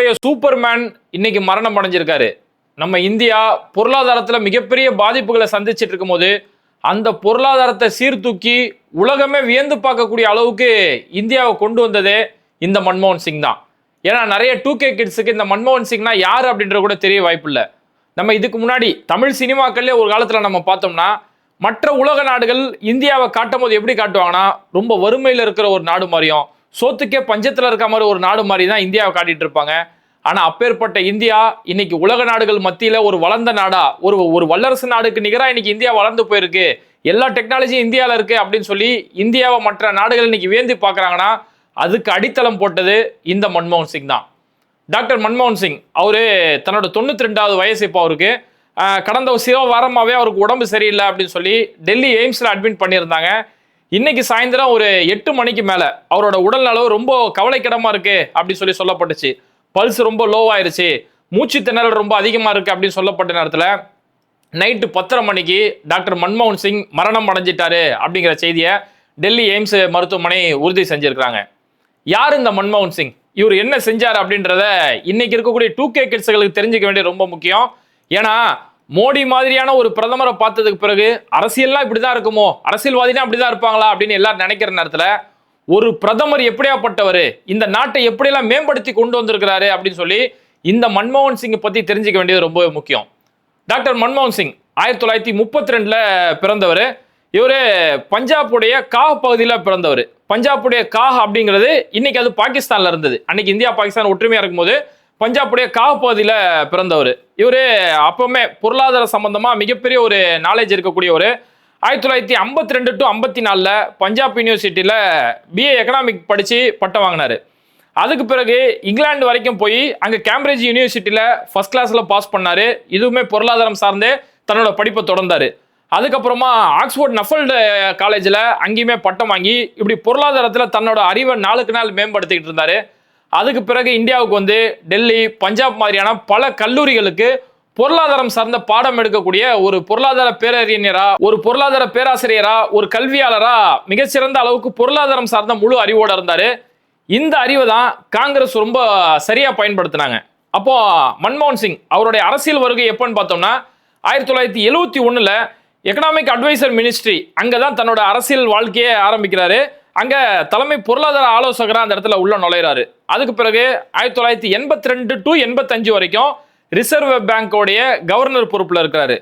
நம்முடைய சூப்பர்மேன் இன்னைக்கு மரணம் அடைஞ்சிருக்காரு. நம்ம இந்தியா பொருளாதாரத்தில் மிகப்பெரிய பாதிப்புகளை சந்திச்சுட்டு இருக்கும்போது அந்த பொருளாதாரத்தை சீர்தூக்கி உலகமே வியந்து பார்க்கக்கூடிய அளவுக்கு இந்தியாவை கொண்டு வந்ததே இந்த மன்மோகன் சிங் தான். ஏன்னா நிறைய டூ கே கிட்ஸுக்கு இந்த மன்மோகன் சிங்னா யார் அப்படின்றது கூட தெரிய வாய்ப்பில்லை. நம்ம இதுக்கு முன்னாடி தமிழ் சினிமாக்கள்லேயே ஒரு காலத்தில் நம்ம பார்த்தோம்னா மற்ற உலக நாடுகள் இந்தியாவை காட்டும் போது எப்படி காட்டுவாங்கன்னா ரொம்ப வறுமையில் இருக்கிற ஒரு நாடு மாதிரியும் சோத்துக்கே பஞ்சத்தில் இருக்க மாதிரி ஒரு நாடு மாதிரி தான் இந்தியாவை காட்டிட்டு இருப்பாங்க. ஆனால் அப்பேற்பட்ட இந்தியா இன்னைக்கு உலக நாடுகள் மத்தியில் ஒரு வளர்ந்த நாடா ஒரு ஒரு வல்லரசு நாடுக்கு நிகராக இன்னைக்கு இந்தியா வளர்ந்து போயிருக்கு. எல்லா டெக்னாலஜியும் இந்தியாவில் இருக்கு அப்படின்னு சொல்லி இந்தியாவை மற்ற நாடுகள் இன்னைக்கு வேந்தி பார்க்குறாங்கன்னா அதுக்கு அடித்தளம் போட்டது இந்த மன்மோகன் சிங் தான். டாக்டர் மன்மோகன் சிங் அவர் தன்னோட தொண்ணூற்றி ரெண்டாவது வயசு இப்போ அவருக்கு. கடந்த ஒரு சில அவருக்கு உடம்பு சரியில்லை அப்படின்னு சொல்லி டெல்லி எய்ம்ஸில் அட்மிட் பண்ணியிருந்தாங்க. இன்னைக்கு சாயந்தரம் ஒரு எட்டு மணிக்கு மேல அவரோட உடல் அளவு ரொம்ப கவலைக்கிடமா இருக்கு அப்படின்னு சொல்லி சொல்லப்பட்டுச்சு. பல்ஸ் ரொம்ப லோவாயிருச்சு மூச்சு திணறல் ரொம்ப அதிகமா இருக்கு அப்படின்னு சொல்லப்பட்ட நேரத்துல நைட்டு பத்தரை மணிக்கு டாக்டர் மன்மோகன் சிங் மரணம் அடைஞ்சிட்டாரு அப்படிங்கிற செய்தியை டெல்லி எய்ம்ஸ் மருத்துவமனை உறுதி செஞ்சிருக்கிறாங்க. யார் இந்த மன்மோகன் சிங்? இவர் என்ன செஞ்சார் அப்படின்றத இன்னைக்கு இருக்கக்கூடிய டூ கே கிட்ஸுகளுக்கு தெரிஞ்சுக்க வேண்டியது ரொம்ப முக்கியம். ஏன்னா மோடி மாதிரியான ஒரு பிரதமரை பார்த்ததுக்கு பிறகு அரசியல்லாம் இப்படிதான் இருக்குமோ? அரசியல்வாதினா அப்படிதான் இருப்பாங்களா? அப்படின்னு எல்லாரும் நினைக்கிற நேரத்துல ஒரு பிரதமர் எப்படியாப்பட்டவர்? இந்த நாட்டை எப்படியெல்லாம் மேம்படுத்தி கொண்டு வந்திருக்கிறாரு? அப்படின்னு சொல்லி இந்த மன்மோகன் சிங்கை பத்தி தெரிஞ்சுக்க வேண்டியது ரொம்ப முக்கியம். டாக்டர் மன்மோகன் சிங் ஆயிரத்தி தொள்ளாயிரத்தி முப்பத்தி ரெண்டுல பிறந்தவர். இவர் பஞ்சாபுடைய காஹ் பகுதியில் பிறந்தவர். பஞ்சாபுடைய காஹ் அப்படிங்கிறது இன்னைக்கு அது பாகிஸ்தான்ல இருந்தது. அன்னைக்கு இந்தியா பாகிஸ்தான் ஒற்றுமையா இருக்கும்போது பஞ்சாபுடைய காவ் பகுதியில் பிறந்தவர். இவர் அப்பவுமே பொருளாதார சம்பந்தமாக மிகப்பெரிய ஒரு நாலேஜ் இருக்கக்கூடியவர் ஆயிரத்தி தொள்ளாயிரத்தி ஐம்பத்தி ரெண்டு டு ஐம்பத்தி நாலில் பஞ்சாப் யூனிவர்சிட்டியில் பிஏ எக்கனாமிக் படித்து பட்டம் வாங்கினாரு. அதுக்கு பிறகு இங்கிலாந்து வரைக்கும் போய் அங்கே கேம்பிரிட்ஜ் யூனிவர்சிட்டியில் ஃபர்ஸ்ட் கிளாஸில் பாஸ் பண்ணாரு. இதுவுமே பொருளாதாரம் சார்ந்தே தன்னோட படிப்பை தொடர்ந்தார். அதுக்கப்புறமா ஆக்ஸ்போர்ட் நஃபல்டு காலேஜில் அங்கேயுமே பட்டம் வாங்கி இப்படி பொருளாதாரத்தில் தன்னோட அறிவை நாளுக்கு நாள் மேம்படுத்திக்கிட்டு இருந்தார். அதுக்கு பிறகு இந்தியாவுக்கு வந்து டெல்லி பஞ்சாப் மாதிரியான பல கல்லூரிகளுக்கு பொருளாதாரம் சார்ந்த பாடம் எடுக்கக்கூடிய ஒரு பொருளாதார பேரறிஞரா ஒரு பொருளாதார பேராசிரியரா ஒரு கல்வியாளரா மிகச்சிறந்த அளவுக்கு பொருளாதாரம் சார்ந்த முழு அறிவோட இருந்தாரு. இந்த அறிவை தான் காங்கிரஸ் ரொம்ப சரியா பயன்படுத்தினாங்க. அப்போ மன்மோகன் சிங் அவருடைய அரசியல் வருகை எப்போன்னு பார்த்தோம்னா ஆயிரத்தி தொள்ளாயிரத்தி எழுவத்தி ஒன்றில் எக்கனாமிக் அட்வைசர் மினிஸ்ட்ரி அங்கே தான் தன்னோட அரசியல் வாழ்க்கையை ஆரம்பிக்கிறாரு. அங்க தலைமை பொருளாதார ஆலோசகராக அந்த இடத்துல உள்ள நுழையிறாரு. அதுக்கு பிறகு ஆயிரத்தி தொள்ளாயிரத்தி எண்பத்தி ரெண்டு டு எண்பத்தஞ்சு வரைக்கும் ரிசர்வ் பேங்கோடைய கவர்னர் பொறுப்புல இருக்கிறாரு.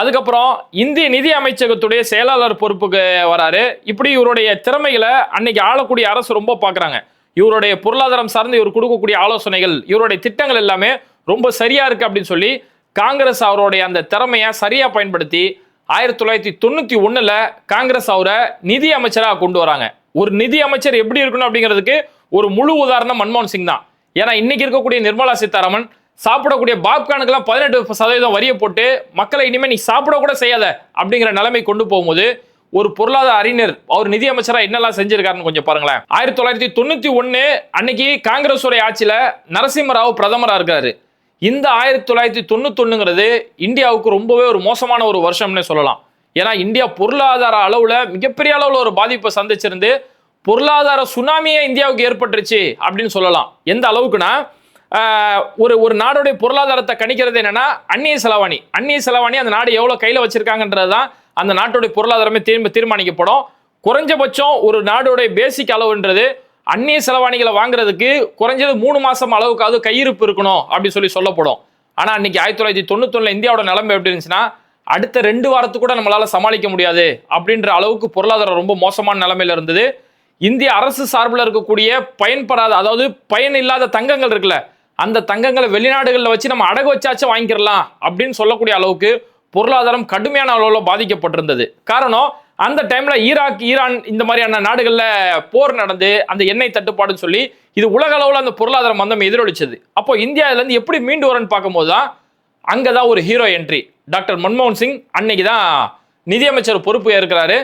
அதுக்கப்புறம் இந்திய நிதி அமைச்சகத்துடைய செயலாளர் பொறுப்புக்கு வராரு. இப்படி இவருடைய திறமைகளை அன்னைக்கு ஆளக்கூடிய அரசு ரொம்ப பார்க்குறாங்க இவருடைய பொருளாதாரம் சார்ந்து இவர் கொடுக்கக்கூடிய ஆலோசனைகள் இவருடைய திட்டங்கள் எல்லாமே ரொம்ப சரியா இருக்கு அப்படின்னு சொல்லி காங்கிரஸ் அவருடைய அந்த திறமையை சரியா பயன்படுத்தி ஆயிரத்தி தொள்ளாயிரத்தி தொண்ணூத்தி ஒண்ணுல காங்கிரஸ் அவரை நிதி அமைச்சராக கொண்டு வராங்க. ஒரு நிதி அமைச்சர் எப்படி இருக்கணும் அப்படிங்கிறதுக்கு ஒரு முழு உதாரணம் மன்மோகன் சிங் தான். ஏன்னா இன்னைக்கு இருக்கக்கூடிய நிர்மலா சீதாராமன் சாப்பிடக்கூடிய பாப்கார்னுக்கெல்லாம் பதினெட்டு சதவீதம் வரியை போட்டு மக்களை இனிமேல் நீ சாப்பிட கூட செய்யாத அப்படிங்கிற நிலைமை கொண்டு போகும்போது ஒரு பொருளாதார அறிஞர் அவர் நிதி அமைச்சராக என்னெல்லாம் செஞ்சிருக்காருன்னு கொஞ்சம் பாருங்களேன். ஆயிரத்தி தொள்ளாயிரத்தி தொண்ணூற்றி ஒன்று அன்னைக்கு காங்கிரஸ் உடைய ஆட்சியில் நரசிம்மராவ் பிரதமராக இருக்காரு. இந்த ஆயிரத்தி தொள்ளாயிரத்தி தொண்ணூத்தொன்னுங்கிறது இந்தியாவுக்கு ரொம்பவே ஒரு மோசமான ஒரு வருஷம்னே சொல்லலாம். ஏன்னா இந்தியா பொருளாதார அளவில் மிகப்பெரிய அளவில் ஒரு பாதிப்பை சந்திச்சிருந்து பொருளாதார சுனாமியே இந்தியாவுக்கு ஏற்பட்டுருச்சு அப்படின்னு சொல்லலாம். எந்த அளவுக்குன்னா ஒரு ஒரு நாடுடைய பொருளாதாரத்தை கணிக்கிறது என்னன்னா அந்நிய செலவாணி. அந்நிய செலவாணி அந்த நாடு எவ்வளோ கையில் வச்சிருக்காங்கன்றது தான் அந்த நாட்டுடைய பொருளாதாரமே தீர்மா தீர்மானிக்கப்படும். குறைஞ்சபட்சம் ஒரு நாடுடைய பேசிக் அளவுன்றது அந்நிய செலவாணிகளை வாங்குறதுக்கு குறைஞ்சது மூணு மாசம் அளவுக்காவது கையிருப்பு இருக்கணும் அப்படின்னு சொல்லி சொல்லப்படும். ஆனால் அன்னைக்கு ஆயிரத்தி தொள்ளாயிரத்தி தொண்ணூத்தொன்னில் இந்தியாவோட நிலைமை எப்படி இருந்துச்சுன்னா அடுத்த ரெண்டு வாரத்துக்கு கூட நம்மளால் சமாளிக்க முடியாது அப்படின்ற அளவுக்கு பொருளாதாரம் ரொம்ப மோசமான நிலைமையில் இருந்தது. இந்திய அரசு சார்பில் இருக்கக்கூடிய பயன்படாத அதாவது பயன் இல்லாத தங்கங்கள் இருக்குல்ல அந்த தங்கங்களை வெளிநாடுகளில் வச்சு நம்ம அடகு வச்சாச்சும் வாங்கிக்கிறலாம் அப்படின்னு சொல்லக்கூடிய அளவுக்கு பொருளாதாரம் கடுமையான அளவில் பாதிக்கப்பட்டிருந்தது. காரணம் அந்த டைமில் ஈராக் ஈரான் இந்த மாதிரியான நாடுகளில் போர் நடந்து அந்த எண்ணெய் தட்டுப்பாடுன்னு சொல்லி இது உலக அளவில் அந்த பொருளாதார மந்தம் எதிரொலிச்சது. அப்போ இந்தியாவிலேருந்து எப்படி மீண்டு வரன்னு பார்க்கும்போது தான் அங்கே தான் ஒரு ஹீரோ என்ட்ரி டாக்டர் மன்மோகன் சிங் அன்னைக்கு தான் நிதியமைச்சர் பொறுப்பு ஏற்கிறாரு.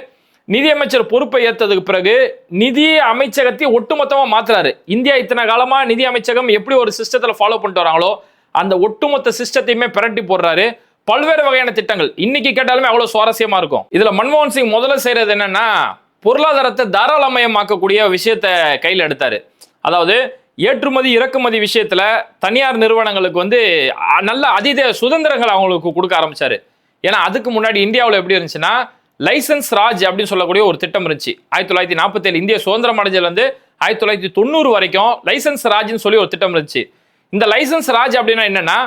நிதியமைச்சர் பொறுப்பை ஏற்றதுக்கு பிறகு நிதி அமைச்சகத்தை ஒட்டுமொத்தமாக மாற்றுறாரு இந்தியா இத்தனை காலமாக நிதி அமைச்சகம் எப்படி ஒரு சிஸ்டத்தில் ஃபாலோ பண்ணிட்டு வராங்களோ அந்த ஒட்டுமொத்த சிஸ்டத்தையுமே பிரட்டி போடுறாரு. பல்வேறு வகையான திட்டங்கள். இன்னைக்கு கேட்டாலுமே அவ்வளோ சுவாரஸ்யமாக இருக்கும். இதில் மன்மோகன் சிங் முதல்ல செய்கிறது என்னன்னா பொருளாதாரத்தை தாராளமயமாக்கக்கூடிய விஷயத்தை கையில் எடுத்தார். அதாவது ஏற்றுமதி இறக்குமதி விஷயத்துல தனியார் நிறுவனங்களுக்கு வந்து நல்ல அதீத சுதந்திரங்கள் அவங்களுக்கு கொடுக்க ஆரம்பிச்சாரு. ஏன்னா அதுக்கு முன்னாடி இந்தியாவில் எப்படி இருந்துச்சுன்னா லைசன்ஸ் ராஜ் அப்படின்னு சொல்லக்கூடிய ஒரு திட்டம் இருந்துச்சு. ஆயிரத்தி தொள்ளாயிரத்தி நாற்பத்தேழு இந்திய சுதந்திரம் அடைஞ்சதுலேருந்து ஆயிரத்தி தொள்ளாயிரத்தி தொண்ணூறு வரைக்கும் லைசன்ஸ் ராஜ்னு சொல்லி ஒரு திட்டம் இருந்துச்சு. இந்த லைசன்ஸ் ராஜ் அப்படின்னா என்னன்னா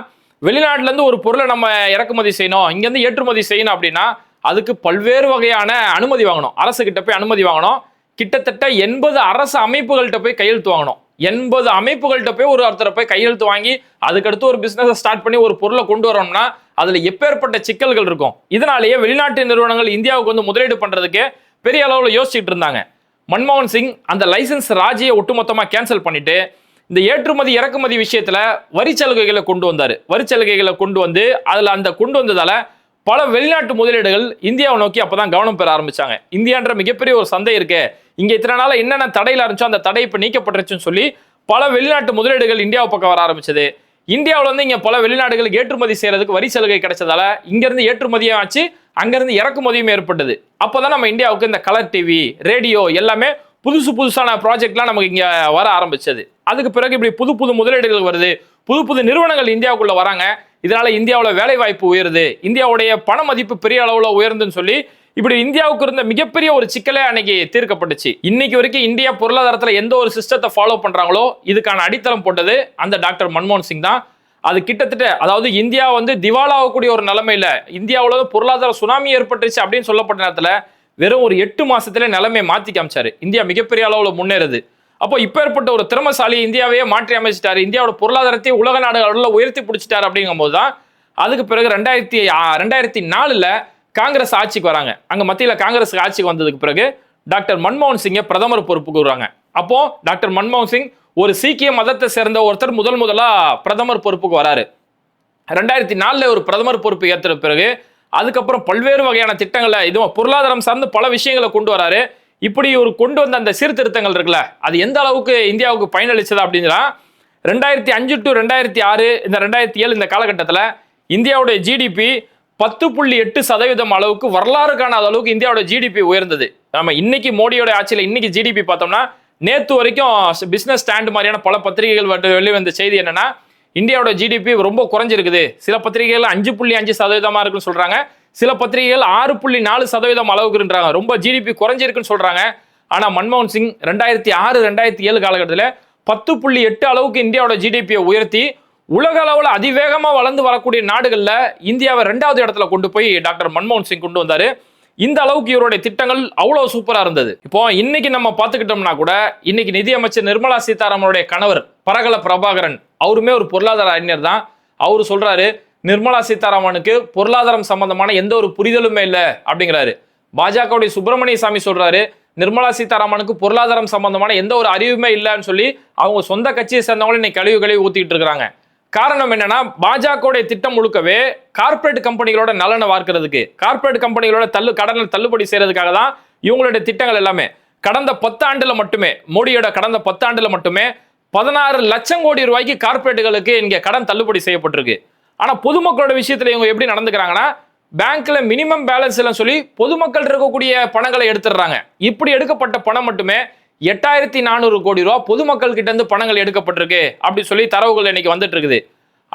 வெளிநாட்டிலேருந்து ஒரு பொருளை நம்ம இறக்குமதி செய்யணும் இங்கேருந்து ஏற்றுமதி செய்யணும் அப்படின்னா அதுக்கு பல்வேறு வகையான அனுமதி வாங்கணும். அரசு கிட்ட போய் அனுமதி வாங்கணும். கிட்டத்தட்ட எண்பது அரசு அமைப்புகள்கிட்ட போய் கையெழுத்து வாங்கணும். எண்பது அமைப்புகள்கிட்ட போய் ஒரு ஒருத்தரை போய் கையெழுத்து வாங்கி அதுக்கடுத்து ஒரு பிஸ்னஸை ஸ்டார்ட் பண்ணி ஒரு பொருளை கொண்டு வரோம்னா அதுல எப்பேற்பட்ட சிக்கல்கள் இருக்கும். இதனாலேயே வெளிநாட்டு நிறுவனங்கள் இந்தியாவுக்கு வந்து முதலீடு பண்றதுக்கு பெரிய அளவில் யோசிச்சுட்டு இருந்தாங்க. மன்மோகன் சிங் அந்த லைசன்ஸ் ராஜியை ஒட்டுமொத்தமாக கேன்சல் பண்ணிட்டு இந்த ஏற்றுமதி இறக்குமதி விஷயத்துல வரி சலுகைகளை கொண்டு வந்தார். வரி சலுகைகளை கொண்டு வந்து அதுல அந்த கொண்டு வந்ததால பல வெளிநாட்டு முதலீடுகள் இந்தியாவை நோக்கி அப்பதான் கவனம் பெற ஆரம்பிச்சாங்க. இந்தியான்ற மிகப்பெரிய ஒரு சந்தை இருக்கு. இங்கே இத்தனை நாளா என்னென்ன தடையில இருந்துச்சோ அந்த தடை இப்போ நீக்கப்பட்டுருச்சுன்னு சொல்லி பல வெளிநாட்டு முதலீடுகள் இந்தியாவை பக்கம் வர ஆரம்பிச்சது. இந்தியாவில் இருந்து இங்க பல வெளிநாடுகளுக்கு ஏற்றுமதி செய்யறதுக்கு வரி சலுகை கிடைச்சதால இங்கேருந்து ஏற்றுமதியும் ஆச்சு அங்கிருந்து இறக்குமதியும் ஏற்பட்டது. அப்போதான் நம்ம இந்தியாவுக்கு இந்த கலர் டிவி ரேடியோ எல்லாமே புதுசு புதுசான ப்ராஜெக்ட்லாம் நமக்கு இங்க வர ஆரம்பிச்சது. அதுக்கு பிறகு இப்படி புது புது முதலீடுகள் வருது. புது புது நிறுவனங்கள் இந்தியாவுக்குள்ள வராங்க. இதனால இந்தியாவில் வேலை வாய்ப்பு உயருது. இந்தியாவுடைய பண மதிப்பு பெரிய அளவில் உயர்ந்துன்னு சொல்லி இப்படி இந்தியாவுக்கு இருந்த மிகப்பெரிய ஒரு சிக்கலே அன்னைக்கு தீர்க்கப்பட்டுச்சு. இன்னைக்கு வரைக்கும் இந்தியா பொருளாதாரத்தில் எந்த ஒரு சிஸ்டத்தை ஃபாலோ பண்றாங்களோ இதுக்கான அடித்தளம் போட்டது அந்த டாக்டர் மன்மோகன் சிங் தான். அது கிட்டத்தட்ட அதாவது இந்தியா வந்து திவாலாகக்கூடிய ஒரு நிலைமையில இந்தியாவில் பொருளாதார சுனாமி ஏற்பட்டுச்சு அப்படின்னு சொல்லப்பட்ட நேரத்தில் வெறும் ஒரு எட்டு மாசத்துல நிலைமையை மாத்தி காமிச்சாரு. இந்தியா மிகப்பெரிய அளவில் முன்னேறுது. அப்போ இப்போ ஏற்பட்ட ஒரு திறமசாலி இந்தியாவையே மாற்றி அமைச்சிட்டாரு. இந்தியாவோட பொருளாதாரத்தையே உலக நாடுகளில் உயர்த்தி பிடிச்சிட்டாரு அப்படிங்கும்போது தான் அதுக்கு பிறகு ரெண்டாயிரத்தி ரெண்டாயிரத்தி நாலில் காங்கிரஸ் ஆட்சிக்கு வராங்க. அங்கே மத்தியில் காங்கிரஸ் ஆட்சிக்கு வந்ததுக்கு பிறகு டாக்டர் மன்மோகன் சிங்கை பிரதமர் பொறுப்புக்கு வருவாங்க. அப்போ டாக்டர் மன்மோகன் சிங் ஒரு சீக்கிய மதத்தை சேர்ந்த ஒருத்தர் முதல் முதலாக பிரதமர் பொறுப்புக்கு வராரு. ரெண்டாயிரத்தி நாலில் ஒரு பிரதமர் பொறுப்பு ஏற்ற பிறகு அதுக்கப்புறம் பல்வேறு வகையான திட்டங்களை இதுவும் பொருளாதாரம் சார்ந்து பல விஷயங்களை கொண்டு வராரு. இப்படி ஒரு கொண்டு வந்த அந்த சீர்திருத்தங்கள் இருக்குல்ல அது எந்த அளவுக்கு இந்தியாவுக்கு பயனளிச்சது அப்படின்னா ரெண்டாயிரத்தி அஞ்சு டு ரெண்டாயிரத்தி ஆறு இந்த ரெண்டாயிரத்தி ஏழு இந்த காலகட்டத்தில் இந்தியாவுடைய ஜிடிபி பத்து புள்ளி எட்டு சதவீதம் அளவுக்கு வரலாறு காணாத அளவுக்கு இந்தியாவோட ஜிடிபி உயர்ந்தது. நம்ம இன்னைக்கு மோடியோட ஆட்சியில் இன்னைக்கு ஜிடிபி பார்த்தோம்னா நேற்று வரைக்கும் பிஸ்னஸ் ஸ்டாண்ட் மாதிரியான பல பத்திரிகைகள் வெளிவந்த செய்தி என்னன்னா இந்தியாவோட ஜிடிபி ரொம்ப குறைஞ்சிருக்குது. சில பத்திரிகைகள் அஞ்சு புள்ளி அஞ்சு சதவீதமாக இருக்குன்னு சொல்கிறாங்க சில பத்திரிகைகள் ஆறு புள்ளி நாலு சதவீதம் அளவுக்குன்றாங்க ரொம்ப ஜிடிபி குறைஞ்சிருக்குன்னு சொல்கிறாங்க ஆனால் மன்மோகன் சிங் ரெண்டாயிரத்தி ஆறு ரெண்டாயிரத்தி ஏழு காலகட்டத்தில் பத்து புள்ளி எட்டு அளவுக்கு இந்தியாவோட ஜிடிபியை உயர்த்தி உலக அளவில் அதிவேகமாக வளர்ந்து வரக்கூடிய நாடுகளில் இந்தியாவை ரெண்டாவது இடத்துல கொண்டு போய் டாக்டர் மன்மோகன் சிங் கொண்டு வந்தாரு. இந்த அளவுக்கு இவருடைய திட்டங்கள் அவ்வளோ சூப்பராக இருந்தது. இப்போ இன்னைக்கு நம்ம பார்த்துக்கிட்டோம்னா கூட இன்னைக்கு நிதியமைச்சர் நிர்மலா சீதாராமனுடைய கணவர் பரகல பிரபாகரன் அவருமே ஒரு பொருளாதார அறிஞர் தான். அவர் சொல்றாரு நிர்மலா சீதாராமனுக்கு பொருளாதாரம் சம்பந்தமான எந்த ஒரு புரிதலுமே இல்லை அப்படிங்கிறாரு. பாஜகவுடைய சுப்பிரமணிய சாமி சொல்றாரு நிர்மலா சீதாராமனுக்கு பொருளாதாரம் சம்பந்தமான எந்த ஒரு அறிவுமே இல்லைன்னு சொல்லி அவங்க சொந்த கட்சியை சேர்ந்தவங்களும் இன்னைக்கு கழிவு கழிவு ஊத்திக்கிட்டு இருக்கிறாங்க. காரணம் என்னன்னா பாஜகவுடைய திட்டம் முழுக்கவே கார்ப்பரேட் கம்பெனிகளோட நலனை வார்க்கிறதுக்கு கார்ப்பரேட் கம்பெனிகளோட தள்ளு கடனை தள்ளுபடி செய்யறதுக்காக தான் இவங்களுடைய திட்டங்கள் எல்லாமே. கடந்த பத்தாண்டுல மட்டுமே மோடியோட கடந்த பத்தாண்டுல மட்டுமே பதினாறு லட்சம் கோடி ரூபாய்க்கு கார்ப்பரேட்டுகளுக்கு இங்கே கடன் தள்ளுபடி செய்யப்பட்டிருக்கு. ஆனால் பொதுமக்களோட விஷயத்தில் இவங்க எப்படி நடந்துக்கிறாங்கன்னா பேங்க்ல மினிமம் பேலன்ஸ் எல்லாம் சொல்லி பொதுமக்கள் இருக்கக்கூடிய பணங்களை எடுத்துடுறாங்க. இப்படி எடுக்கப்பட்ட பணம் மட்டுமே எட்டாயிரத்தி நானூறு கோடி ரூபா பொதுமக்கள் கிட்ட இருந்து பணங்கள் எடுக்கப்பட்டிருக்கு அப்படி சொல்லி தரவுகள் இன்னைக்கு வந்துட்டு இருக்குது.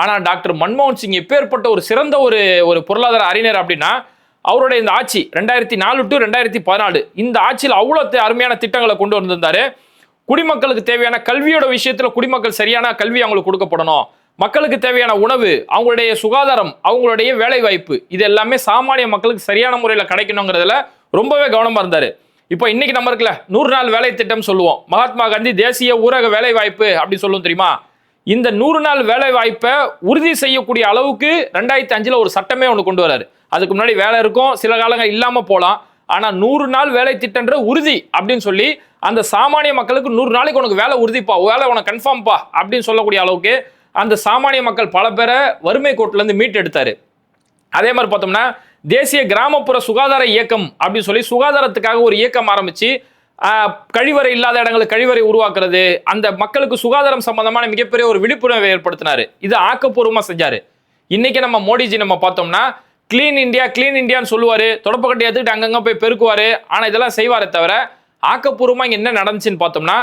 ஆனால் டாக்டர் மன்மோகன் சிங் இப்பேற்பட்ட ஒரு சிறந்த ஒரு ஒரு பொருளாதார அறிஞர் அப்படின்னா அவருடைய இந்த ஆட்சி ரெண்டாயிரத்தி நாலு டு ரெண்டாயிரத்தி பதினாலு இந்த ஆட்சியில் அவ்வளோ அருமையான திட்டங்களை கொண்டு வந்திருந்தாரு. குடிமக்களுக்கு தேவையான கல்வியோட விஷயத்தில் குடிமக்கள் சரியான கல்வி அவங்களுக்கு கொடுக்கப்படணும். மக்களுக்கு தேவையான உணவு அவங்களுடைய சுகாதாரம் அவங்களுடைய வேலை வாய்ப்பு இது எல்லாமே சாமானிய மக்களுக்கு சரியான முறையில் கிடைக்கணுங்கிறதுல ரொம்பவே கவனமாக இருந்தார். இப்போ இன்னைக்கு நம்ம இருக்குல்ல நூறு நாள் வேலை திட்டம் சொல்லுவோம். மகாத்மா காந்தி தேசிய ஊரக வேலை வாய்ப்பு அப்படி சொல்லுவோம் தெரியுமா? இந்த நூறு நாள் வேலை வாய்ப்பை உறுதி செய்யக்கூடிய அளவுக்கு ரெண்டாயிரத்தி அஞ்சில் ஒரு சட்டமே ஒன்று கொண்டு வராரு. அதுக்கு முன்னாடி வேலை இருக்கும் சில காலங்கள் இல்லாமல் போகலாம் ஆனால் நூறு நாள் வேலை திட்டன்ற உறுதி அப்படின்னு சொல்லி அந்த சாமானிய மக்களுக்கு நூறு நாளைக்கு உனக்கு வேலை உறுதிப்பா வேலை உனக்கு கன்ஃபார்ம்ப்பா அப்படின்னு சொல்லக்கூடிய அளவுக்கு அந்த சாமானிய மக்கள் பல பேரை வறுமை கோட்டிலேருந்து மீட்டெடுத்தார். அதே மாதிரி பார்த்தோம்னா தேசிய கிராமப்புற சுகாதார இயக்கம் அப்படின்னு சொல்லி சுகாதாரத்துக்காக ஒரு இயக்கம் ஆரம்பித்து கழிவறை இல்லாத இடங்களுக்கு கழிவறை உருவாக்குறது அந்த மக்களுக்கு சுகாதாரம் சம்பந்தமான மிகப்பெரிய ஒரு விழிப்புணர்வை ஏற்படுத்தினார். இது ஆக்கப்பூர்வமாக செஞ்சார். இன்னைக்கு நம்ம மோடிஜி நம்ம பார்த்தோம்னா கிளீன் இந்தியா கிளீன் இந்தியான்னு சொல்லுவார். தொடப்பக்கட்டை எடுத்துக்கிட்டு அங்கங்கே போய் பெருக்குவார். ஆனால் இதெல்லாம் செய்வாரே தவிர ஆக்கப்பூர்வமாக இங்கே என்ன நடந்துச்சுன்னு பார்த்தோம்னா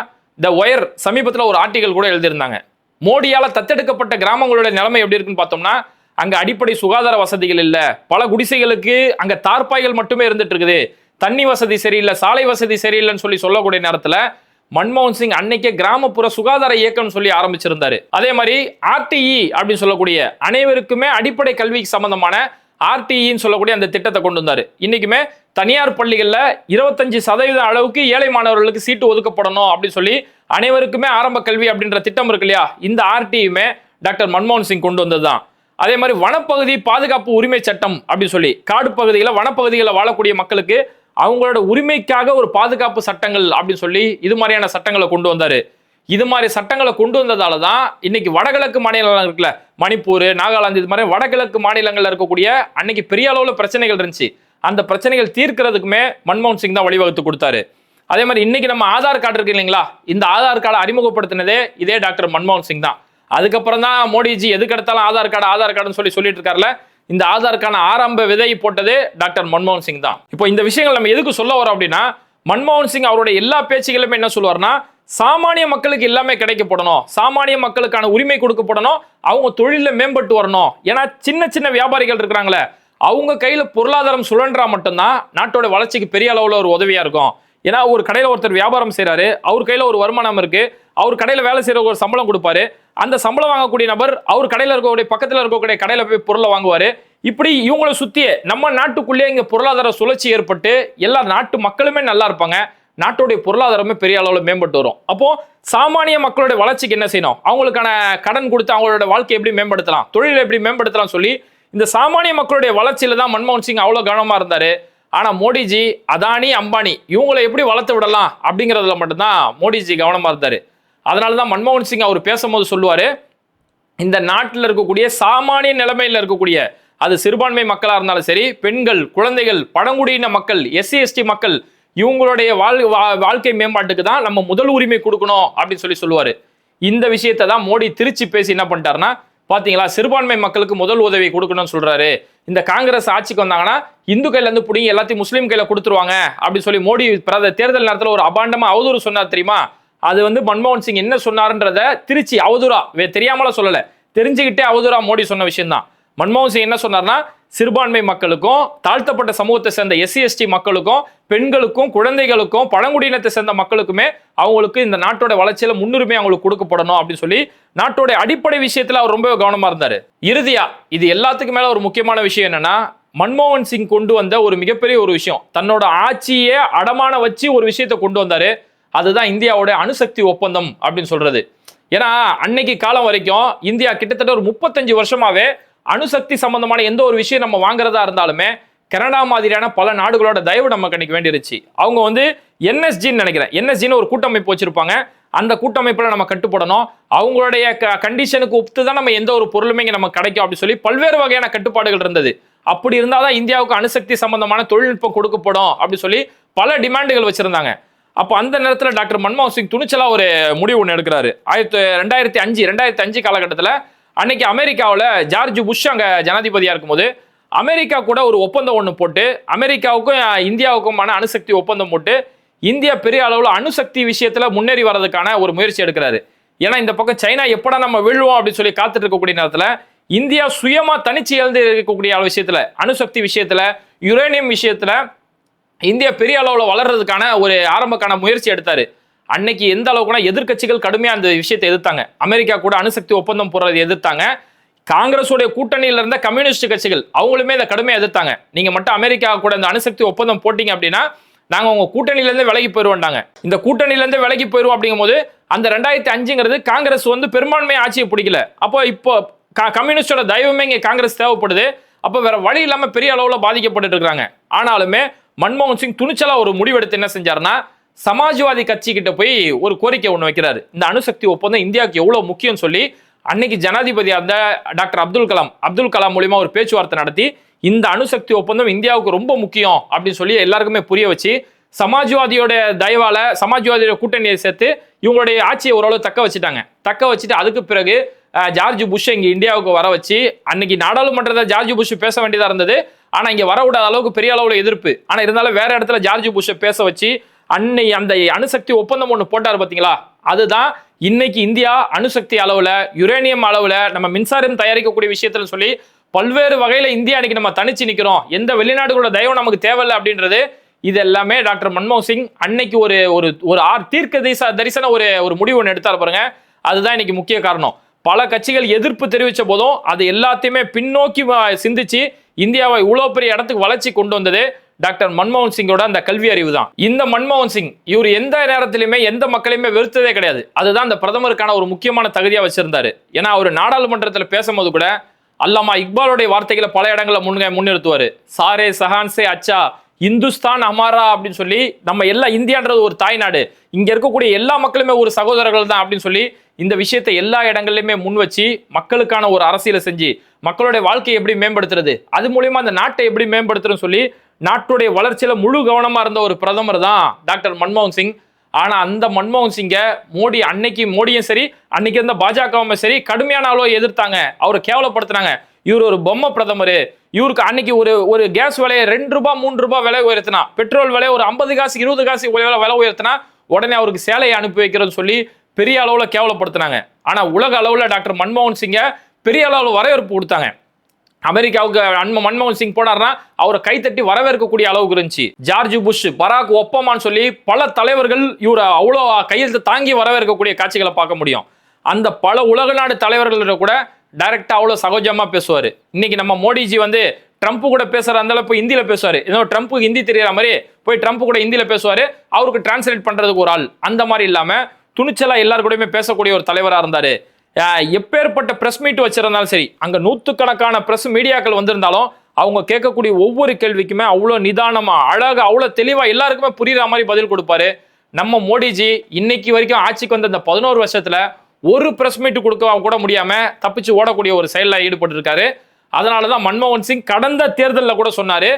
த ஒயர் சமீபத்தில் ஒரு ஆர்டிகல் கூட எழுதியிருந்தாங்க. மோடியால் தத்தெடுக்கப்பட்ட கிராமங்களோட நிலைமை எப்படி இருக்குன்னு பார்த்தோம்னா அங்கே அடிப்படை சுகாதார வசதிகள் இல்லை. பல குடிசைகளுக்கு அங்கே தார்ப்பாய்கள் மட்டுமே இருந்துட்டு இருக்குது. தண்ணி வசதி சரியில்லை சாலை வசதி சரியில்லைன்னு சொல்லி சொல்லக்கூடிய நேரத்தில் மன்மோகன் சிங் அன்னைக்கே கிராமப்புற சுகாதார இயக்கம்னு சொல்லி ஆரம்பிச்சிருந்தாரு. அதே மாதிரி ஆர்டிஇ அப்படின்னு சொல்லக்கூடிய அனைவருக்குமே அடிப்படை கல்விக்கு சம்பந்தமான ஆர்டிஇன்னு சொல்லக்கூடிய அந்த திட்டத்தை கொண்டு வந்தாரு. இன்னைக்குமே தனியார் பள்ளிகளில் இருபத்தஞ்சு சதவீத அளவுக்கு ஏழை மாணவர்களுக்கு சீட்டு ஒதுக்கப்படணும் அப்படின்னு சொல்லி அனைவருக்குமே ஆரம்ப கல்வி அப்படின்ற திட்டம் இருக்கு இல்லையா? இந்த ஆர்டியுமே டாக்டர் மன்மோகன் சிங் கொண்டு வந்ததுதான். அதே மாதிரி வனப்பகுதி பாதுகாப்பு உரிமை சட்டம் அப்படின்னு சொல்லி காடு பகுதியில் வனப்பகுதிகளில் வாழக்கூடிய மக்களுக்கு அவங்களோட உரிமைக்காக ஒரு பாதுகாப்பு சட்டங்கள் அப்படின்னு சொல்லி இது மாதிரியான சட்டங்களை கொண்டு வந்தார். இது மாதிரி சட்டங்களை கொண்டு வந்ததால தான் இன்னைக்கு வடகிழக்கு மாநிலங்கள் இருக்குல்ல மணிப்பூர் நாகாலாந்து இது மாதிரி வடகிழக்கு மாநிலங்களில் இருக்கக்கூடிய அன்னைக்கு பெரிய அளவில் பிரச்சனைகள் இருந்துச்சு. அந்த பிரச்சனைகள் தீர்க்கிறதுக்குமே மன்மோகன் சிங் தான் வழிவகுத்து கொடுத்தாரு. அதே மாதிரி இன்னைக்கு நம்ம ஆதார் கார்டு இருக்கு இல்லைங்களா? இந்த ஆதார் கார்டை அறிமுகப்படுத்தினதே இதே டாக்டர் மன்மோகன் சிங் தான். அதுக்கப்புறம் தான் மோடிஜி எதுக்கு எடுத்தாலும் ஆதார் கார்டு ஆதார் கார்டுன்னு சொல்லி சொல்லிட்டு இருக்காருல இந்த ஆதாருக்கான ஆரம்ப விதை போட்டது டாக்டர் மன்மோகன் சிங் தான். இப்போ இந்த விஷயங்கள் நம்ம எதுக்கு சொல்ல வரோம் அப்படின்னா மன்மோகன் சிங் அவருடைய எல்லா பேச்சுகளுமே என்ன சொல்லுவார்னா சாமானிய மக்களுக்கு எல்லாமே கிடைக்கப்படணும் சாமானிய மக்களுக்கான உரிமை கொடுக்கப்படணும் அவங்க தொழிலில் மேம்பட்டு வரணும். ஏன்னா சின்ன சின்ன வியாபாரிகள் இருக்கிறாங்களே அவங்க கையில் பொருளாதாரம் சுழன்றா மட்டும்தான் நாட்டோட வளர்ச்சிக்கு பெரிய அளவில் ஒரு உதவியாக இருக்கும். ஏன்னா ஒரு கடையில் ஒருத்தர் வியாபாரம் செய்கிறாரு அவர் கையில் ஒரு வருமானம் இருக்குது அவர் கடையில் வேலை செய்கிற ஒரு சம்பளம் கொடுப்பாரு. அந்த சம்பளம் வாங்கக்கூடிய நபர் அவர் கடையில் இருக்கக்கூடிய பக்கத்தில் இருக்கக்கூடிய கடையில் போய் பொருளை வாங்குவார். இப்படி இவங்களை சுற்றியே நம்ம நாட்டுக்குள்ளேயே இங்கே பொருளாதார சுழற்சி ஏற்பட்டு எல்லா நாட்டு மக்களுமே நல்லா இருப்பாங்க. நாட்டுடைய பொருளாதாரமே பெரிய அளவில் மேம்பட்டு வரும். அப்போ சாமானிய மக்களுடைய வளர்ச்சிக்கு என்ன செய்யணும்? அவங்களுக்கான கடன் கொடுத்து அவங்களோட வாழ்க்கையை எப்படி மேம்படுத்தலாம்? தொழிலை எப்படி மேம்படுத்தலாம் சொல்லி இந்த சாமானிய மக்களுடைய வளர்ச்சியில தான் மன்மோகன் சிங் அவ்வளோ கவனமாக இருந்தாரு. ஆனால் மோடிஜி அதானி அம்பானி இவங்களை எப்படி வளர்த்து விடலாம் அப்படிங்கிறதுல மட்டும்தான் மோடிஜி கவனமாக இருந்தார். அதனால தான் மன்மோகன் சிங் அவர் பேசும்போது சொல்லுவார் இந்த நாட்டில் இருக்கக்கூடிய சாமானிய நிலைமையில் இருக்கக்கூடிய அது சிறுபான்மை மக்களாக இருந்தாலும் சரி பெண்கள் குழந்தைகள் பழங்குடியின மக்கள் எஸ்சி எஸ்டி மக்கள் இவங்களுடைய வாழ் வா- வாழ்க்கை மேம்பாட்டுக்கு தான் நம்ம முதல் உரிமை கொடுக்கணும் அப்படின்னு சொல்லி சொல்லுவார். இந்த விஷயத்தை தான் மோடி திருச்சி பேசி என்ன பண்ணிட்டாருன்னா பார்த்தீங்களா சிறுபான்மை மக்களுக்கு முதல் உதவி கொடுக்கணும்னு சொல்றாரு. இந்த காங்கிரஸ் ஆட்சிக்கு வந்தாங்கன்னா இந்து கையில இருந்து பிடிங்கி எல்லாத்தையும் முஸ்லீம் கையில கொடுத்துருவாங்க அப்படின்னு சொல்லி மோடி பிரத தேர்தல் நேரத்தில் ஒரு அபாண்டமா அவதூறு சொன்னார் தெரியுமா? அது வந்து மன்மோகன் சிங் என்ன சொன்னாருன்றத திருச்சி அவதூறா வே- தெரியாமல சொல்லல. தெரிஞ்சுக்கிட்டே அவதூறா மோடி சொன்ன விஷயம்தான். மன்மோகன் சிங் என்ன சொன்னார்னா சிறுபான்மை மக்களுக்கும் தாழ்த்தப்பட்ட சமூகத்தை சேர்ந்த எஸ்சி எஸ்டி மக்களுக்கும் பெண்களுக்கும் குழந்தைகளுக்கும் பழங்குடியினத்தை சேர்ந்த மக்களுக்குமே அவங்களுக்கு இந்த நாட்டோட வளர்ச்சியில முன்னுரிமை அவங்களுக்கு கொடுக்கப்படணும் அப்படின்னு சொல்லி நாட்டோட அடிப்படை விஷயத்துல அவர் ரொம்ப கவனமா இருந்தாரு. இறுதியா இது எல்லாத்துக்கும் மேல ஒரு முக்கியமான விஷயம் என்னன்னா மன்மோகன் சிங் கொண்டு வந்த ஒரு மிகப்பெரிய ஒரு விஷயம். தன்னோட ஆட்சியே அடமான வச்சு ஒரு விஷயத்தை கொண்டு வந்தாரு. அதுதான் இந்தியாவோட அணுசக்தி ஒப்பந்தம் அப்படின்னு சொல்றது. ஏன்னா அன்னைக்கு காலம் வரைக்கும் இந்தியா கிட்டத்தட்ட ஒரு முப்பத்தஞ்சு வருஷமாவே அணுசக்தி சம்பந்தமான எந்த ஒரு விஷயம் நம்ம வாங்குறதா இருந்தாலுமே கனடா மாதிரியான பல நாடுகளோட தயவு நம்ம கிடைக்க வேண்டியிருச்சு. அவங்க வந்து என்எஸ்ஜின்னு நினைக்கிறேன். என்எஸ்ஜின்னு ஒரு கூட்டமைப்பு வச்சிருப்பாங்க. அந்த கூட்டமைப்பில் நம்ம கட்டுப்படணும். அவங்களுடைய க கண்டிஷனுக்கு ஒத்து தான் நம்ம எந்த ஒரு பொருளுமே இங்கே நமக்கு கிடைக்கும் அப்படின்னு சொல்லி பல்வேறு வகையான கட்டுப்பாடுகள் இருந்தது. அப்படி இருந்தால் தான் இந்தியாவுக்கு அணுசக்தி சம்பந்தமான தொழில்நுட்பம் கொடுக்கப்படும் அப்படின்னு சொல்லி பல டிமாண்டுகள் வச்சுருந்தாங்க. அப்போ அந்த நேரத்தில் டாக்டர் மன்மோகன் சிங் துணிச்சலா ஒரு முடிவு ஒன்று எடுக்கிறாரு. ஆயிரத்தி ரெண்டாயிரத்தி அஞ்சு ரெண்டாயிரத்தி அஞ்சு காலகட்டத்தில் அன்னைக்கு அமெரிக்காவில் ஜார்ஜ் புஷ் அங்கே ஜனாதிபதியாக இருக்கும்போது அமெரிக்கா கூட ஒரு ஒப்பந்தம் ஒன்று போட்டு அமெரிக்காவுக்கும் இந்தியாவுக்குமான அணுசக்தி ஒப்பந்தம் போட்டு இந்தியா பெரிய அளவில் அணுசக்தி விஷயத்தில் முன்னேறி வர்றதுக்கான ஒரு முயற்சி எடுக்கிறாரு. ஏன்னா இந்த பக்கம் சைனா எப்படா நம்ம விழுவோம் அப்படின்னு சொல்லி காத்துட்டு இருக்கக்கூடிய நேரத்தில் இந்தியா சுயமாக தனிச்சு எழுந்து இருக்கக்கூடிய விஷயத்தில் அணுசக்தி விஷயத்தில் யுரேனியம் விஷயத்தில் இந்தியா பெரிய அளவில் வளர்றதுக்கான ஒரு ஆரம்பக்கான முயற்சி எடுத்தாரு. அன்னைக்கு எந்த அளவுக்குனா எதிர்க்கட்சிகள் கடுமையாக அந்த விஷயத்தை எதிர்த்தாங்க. அமெரிக்கா கூட அணுசக்தி ஒப்பந்தம் போடுறதை எதிர்த்தாங்க. காங்கிரஸுடைய கூட்டணியில் இருந்த கம்யூனிஸ்ட் கட்சிகள் அவங்களுமே இதை கடுமையாக எதிர்த்தாங்க. நீங்க மட்டும் அமெரிக்கா கூட இந்த அணுசக்தி ஒப்பந்தம் போட்டீங்க அப்படின்னா நாங்கள் உங்க கூட்டணியிலேருந்து விலகி போயிருவோம்டாங்க. இந்த கூட்டணியிலேருந்து விலகி போயிருவோம் அப்படிங்கும்போது அந்த ரெண்டாயிரத்தி அஞ்சுங்கிறது காங்கிரஸ் வந்து பெரும்பான்மை ஆட்சியை பிடிக்கல. அப்போ இப்போ க- கம்யூனிஸ்டோட தெய்வமே இங்கே காங்கிரஸ் தேவைப்படுது. அப்போ வேற வழி இல்லாமல் பெரிய அளவில் பாதிக்கப்பட்டு இருக்கிறாங்க ஆனாலுமே மன்மோகன் சிங் துணிச்சலாக ஒரு முடிவெடுத்து என்ன செஞ்சாருன்னா சமாஜ்வாதி கட்சி கிட்ட போய் ஒரு கோரிக்கை ஒன்று வைக்கிறாரு. இந்த அணுசக்தி ஒப்பந்தம் இந்தியாவுக்கு எவ்வளோ முக்கியம் சொல்லி அன்னைக்கு ஜனாதிபதியாக இருந்த டாக்டர் அப்துல் கலாம் அப்துல் கலாம் மூலியமா ஒரு பேச்சுவார்த்தை நடத்தி இந்த அணுசக்தி ஒப்பந்தம் இந்தியாவுக்கு ரொம்ப முக்கியம் அப்படின்னு சொல்லி எல்லாருக்குமே புரிய வச்சு சமாஜ்வாதியோட தயவால சமாஜ்வாதியோட கூட்டணியை சேர்த்து இவங்களுடைய ஆட்சியை ஓரளவு தக்க வச்சுட்டாங்க. தக்க வச்சுட்டு அதுக்கு பிறகு ஜார்ஜ் புஷ் இங்கே இந்தியாவுக்கு வர வச்சு அன்னைக்கு நாடாளுமன்றத்தை ஜார்ஜ் புஷ் பேச வேண்டியதாக இருந்தது. ஆனால் இங்கே வர விடாத அளவுக்கு பெரிய அளவில் எதிர்ப்பு. ஆனால் இருந்தாலும் வேற இடத்துல ஜார்ஜ் புஷ்ஷை பேச வச்சு அன்னை அந்த அணுசக்தி ஒப்பந்தம் ஒன்று போட்டார் பார்த்தீங்களா அதுதான் இன்னைக்கு இந்தியா அணுசக்தி அளவில் யுரேனியம் அளவில் நம்ம மின்சாரம் தயாரிக்கக்கூடிய விஷயத்துல சொல்லி பல்வேறு வகையில் இந்தியா இன்னைக்கு நம்ம தனிச்சு நிற்கிறோம் எந்த வெளிநாடுகளோட தயவு நமக்கு தேவையில்லை அப்படின்றது இது எல்லாமே டாக்டர் மன்மோகன் சிங் அன்னைக்கு ஒரு ஒரு ஒரு ஆர் தீர்க்க தரிச தரிசன ஒரு ஒரு முடிவு ஒன்று எடுத்தார் பாருங்க. அதுதான் இன்னைக்கு முக்கிய காரணம். பல கட்சிகள் எதிர்ப்பு தெரிவித்த போதும் அது எல்லாத்தையுமே பின்னோக்கி சிந்திச்சு இந்தியாவை இவ்வளோ பெரிய இடத்துக்கு வளர்ச்சி கொண்டு வந்தது. டாக்டர் மன்மோகன் சிங்கோட அந்த கல்வி அறிவு தான் இந்த மன்மோகன் சிங் இவர் எந்த நேரத்திலுமே எந்த மக்களையுமே வெறுத்ததே கிடையாது. அதுதான் அந்த பிரதமருக்கான ஒரு முக்கியமான தகுதியாக வச்சிருந்தாரு. ஏன்னா அவர் நாடாளுமன்றத்தில் பேசும்போது கூட அல்லாமா இக்பாலுடைய வார்த்தைகளை பல இடங்களில் முன்ன முன்னிறுத்துவார். சாரே சஹான்சே அச்சா இந்துஸ்தான் அமாரா அப்படின்னு சொல்லி நம்ம எல்லா இந்தியான்றது ஒரு தாய்நாடு இங்க இருக்கக்கூடிய எல்லா மக்களுமே ஒரு சகோதரர்கள் தான் அப்படின்னு சொல்லி இந்த விஷயத்தை எல்லா இடங்கள்லையுமே முன் வச்சு மக்களுக்கான ஒரு அரசியலை செஞ்சு மக்களுடைய வாழ்க்கையை எப்படி மேம்படுத்துறது அது மூலியமா அந்த நாட்டை எப்படி மேம்படுத்துறதுன்னு சொல்லி நாட்டுடைய வளர்ச்சியில் முழு கவனமாக இருந்த ஒரு பிரதமர் தான் டாக்டர் மன்மோகன் சிங். ஆனால் அந்த மன்மோகன் சிங்கை மோடி அன்னைக்கு மோடியும் சரி அன்னைக்கு இருந்த பாஜகவும் சரி கடுமையான அளவு எதிர்த்தாங்க. அவரை கேவலப்படுத்தினாங்க. இவர் ஒரு பொம்மை பிரதமர். இவருக்கு அன்னைக்கு ஒரு ஒரு கேஸ் விலையை ரெண்டு ரூபாய் மூணு ரூபாய் விலை உயர்த்தினா பெட்ரோல் விலை ஒரு ஐம்பது காசு இருபது காசு விலை விலை உயர்த்தினா உடனே அவருக்கு சேலையை அனுப்பி வைக்கிறதுன்னு சொல்லி பெரிய அளவில் கேவலப்படுத்தினாங்க. ஆனால் உலக அளவில் டாக்டர் மன்மோகன் சிங்கை பெரிய அளவில் வரவேற்பு கொடுத்தாங்க. அமெரிக்காவுக்கு அன்ம மன்மோகன் சிங் போனார்னா அவரை கைத்தட்டி வரவேற்கக்கூடிய அளவுக்கு இருந்துச்சு. ஜார்ஜ் புஷ் பராக் ஒப்பமான்னு சொல்லி பல தலைவர்கள் இவரை அவ்வளோ கையெழுத்து தாங்கி வரவேற்கக்கூடிய காட்சிகளை பார்க்க முடியும். அந்த பல உலக நாடு தலைவர்களோட கூட டைரக்டா அவ்வளோ சகஜமா பேசுவார். இன்னைக்கு நம்ம மோடிஜி வந்து ட்ரம்ப் கூட பேசுற அந்த அளவுக்கு ஹிந்தியில பேசுவார். ஏதோ ட்ரம்ப்புக்கு ஹிந்தி தெரியற மாதிரி போய் ட்ரம்ப் கூட ஹிந்தியில பேசுவார். அவருக்கு டிரான்ஸ்லேட் பண்றதுக்கு ஒரு ஆள். அந்த மாதிரி இல்லாம துணிச்சலா எல்லாரு கூடயுமே பேசக்கூடிய ஒரு தலைவரா இருந்தாரு. எப்பேற்பட்ட ப்ரெஸ் மீட் வச்சிருந்தாலும் சரி அங்கே நூற்றுக்கணக்கான ப்ரெஸ் மீடியாக்கள் வந்திருந்தாலும் அவங்க கேட்கக்கூடிய ஒவ்வொரு கேள்விக்குமே அவ்வளோ நிதானமாக அழகாக அவ்வளோ தெளிவாக எல்லாருக்குமே புரிகிற மாதிரி பதில் கொடுப்பாரு. நம்ம மோடிஜி இன்னைக்கு வரைக்கும் ஆட்சிக்கு வந்த இந்த பதினோரு வருஷத்தில் ஒரு ப்ரெஸ் மீட் கொடுக்க கூட முடியாமல் தப்பிச்சு ஓடக்கூடிய ஒரு செயலில் ஈடுபட்டிருக்காரு. அதனால தான் மன்மோகன் சிங் கடந்த தேர்தலில் கூட சொன்னார்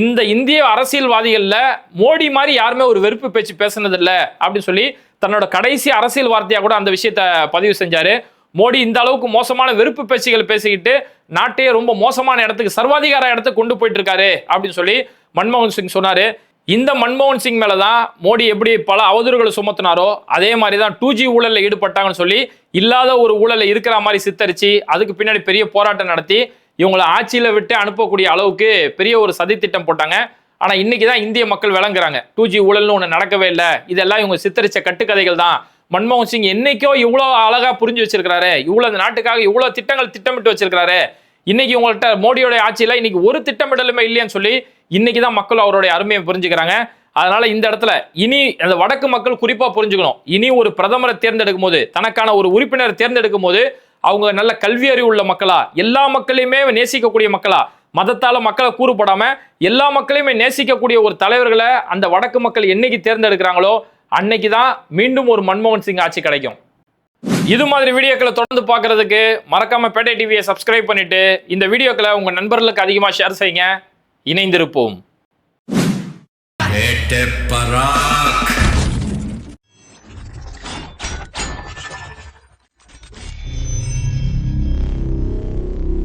இந்த இந்திய அரசியல்வாதிகளில் மோடி மாதிரி யாருமே ஒரு வெறுப்பு பேச்சு பேசுனதில்லை அப்படின்னு சொல்லி தன்னோட கடைசி அரசியல் வார்த்தையாக கூட அந்த விஷயத்த பதிவு செஞ்சாரு. மோடி இந்த அளவுக்கு மோசமான வெறுப்பு பேச்சுகள் பேசிக்கிட்டு நாட்டையே ரொம்ப மோசமான இடத்துக்கு சர்வாதிகார இடத்துக்கு கொண்டு போயிட்டு இருக்காரு அப்படின்னு சொல்லி மன்மோகன் சிங் சொன்னாரு. இந்த மன்மோகன் சிங் மேலதான் மோடி எப்படி பல அவதூறுகளை சுமத்தினாரோ அதே மாதிரி தான் டூ ஜி ஊழல்ல ஈடுபட்டாங்கன்னு சொல்லி இல்லாத ஒரு ஊழலில் இருக்கிற மாதிரி சித்தரிச்சு அதுக்கு பின்னாடி பெரிய போராட்டம் நடத்தி இவங்களை ஆட்சியில விட்டு அனுப்பக்கூடிய அளவுக்கு பெரிய ஒரு சதித்திட்டம் போட்டாங்க. ஆனா இன்றைக்கி தான் இந்திய மக்கள் விளங்குறாங்க. டூ ஜி ஊழல்னு ஒன்று நடக்கவே இல்லை. இதெல்லாம் இவங்க சித்தரிச்ச கட்டுக்கதைகள் தான். மன்மோகன் சிங் என்னைக்கோ இவ்வளோ அழகாக புரிஞ்சு வச்சிருக்கிறாரு இவ்வளோ அந்த நாட்டுக்காக இவ்வளோ திட்டங்கள் திட்டமிட்டு வச்சிருக்கிறாரு இன்னைக்கு உங்கள்கிட்ட மோடியோட ஆட்சியில் இன்னைக்கு ஒரு திட்டமிடலுமே இல்லைன்னு சொல்லி இன்னைக்கு தான் மக்கள் அவருடைய அருமையை புரிஞ்சுக்கிறாங்க. அதனால இந்த இடத்துல இனி அந்த வடக்கு மக்கள் குறிப்பாக புரிஞ்சுக்கணும். இனி ஒரு பிரதமரை தேர்ந்தெடுக்கும் போது தனக்கான ஒரு உறுப்பினரை தேர்ந்தெடுக்கும் போது அவங்க நல்ல கல்வி அறிவு உள்ள மக்களா எல்லா மக்களையுமே நேசிக்கக்கூடிய மக்களா மதத்தால் மக்களை கூறுபடாமல் எல்லா மக்களையுமே நேசிக்கக்கூடிய ஒரு தலைவர்களை அந்த வடக்கு மக்கள் என்னைக்கு தேர்ந்தெடுக்கிறாங்களோ அன்னைக்கு தான் மீண்டும் ஒரு மன்மோகன் சிங் ஆட்சி கிடைக்கும். இது மாதிரி வீடியோக்களை தொடர்ந்து பார்க்கறதுக்கு மறக்காம பேட்டை டிவியை சப்ஸ்கிரைப் பண்ணிட்டு இந்த வீடியோக்களை உங்கள் நண்பர்களுக்கு அதிகமாக ஷேர் செய்யுங்க. இணைந்திருப்போம். பராக்.